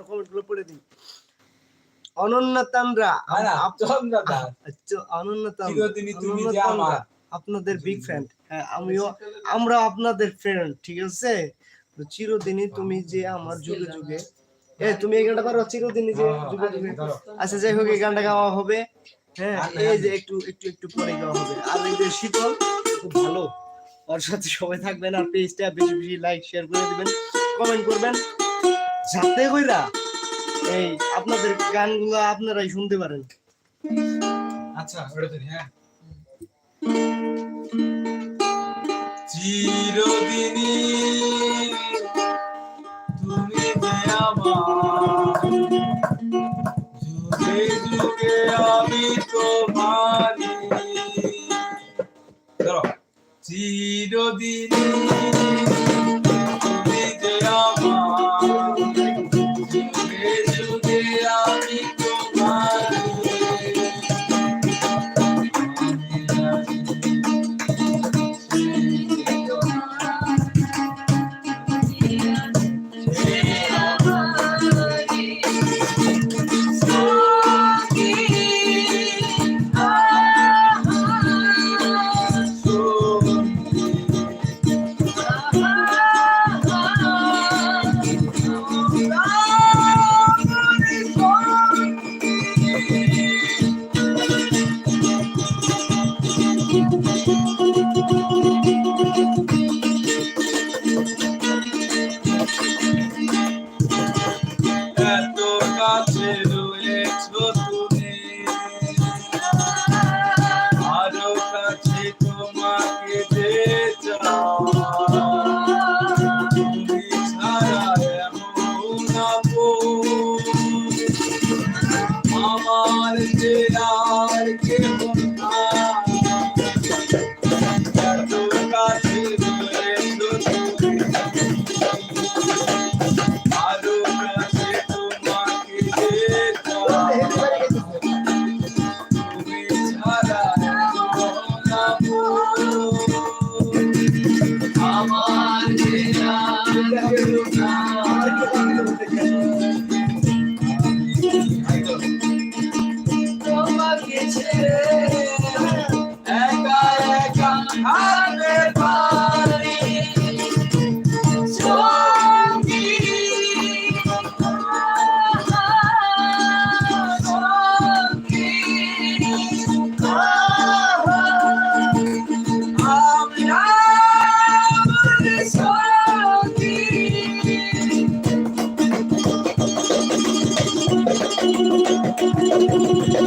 তার কমেন্টগুলো পড়ে দিই। অনন্য তান্দ্রা না না আপ- চন্দ্র দাস আচ্ছা, অনন্য তান্দ্রা চিরদিনই তুমি অনন্য যে তান্দ্রা, আমার আপনাদের বিগ ফ্যান হ্যাঁ আমিও আমরা আপনাদের ফ্রেন্ড ঠিক আছে? তো চিরদিনই তুমি যে আমার যুগে যুগে। এ তুমি এই গানটা পারো চিরদিনই যে হ্যাঁ, যুগে যুগে। আচ্ছা যাই হোক এই গানটা গাওয়া হবে। হ্যাঁ এই যে একটু একটু একটু পরে গাওয়া হবে। আর এই যে শীতল খুব ভালো। ওর সাথে সবাই থাকবেন আর পেজটা বেশি বেশি লাইক শেয়ার করে দিবেন কমেন্ট করবেন। যাতে কইরা। এই, আপনাদের গানগুলো আপনারাই শুনতে পারেন। আচ্ছা ওটা হ্যাঁ। চিরদিনই তুমি আমি তোমারি চিরদিনই Música আর কেউ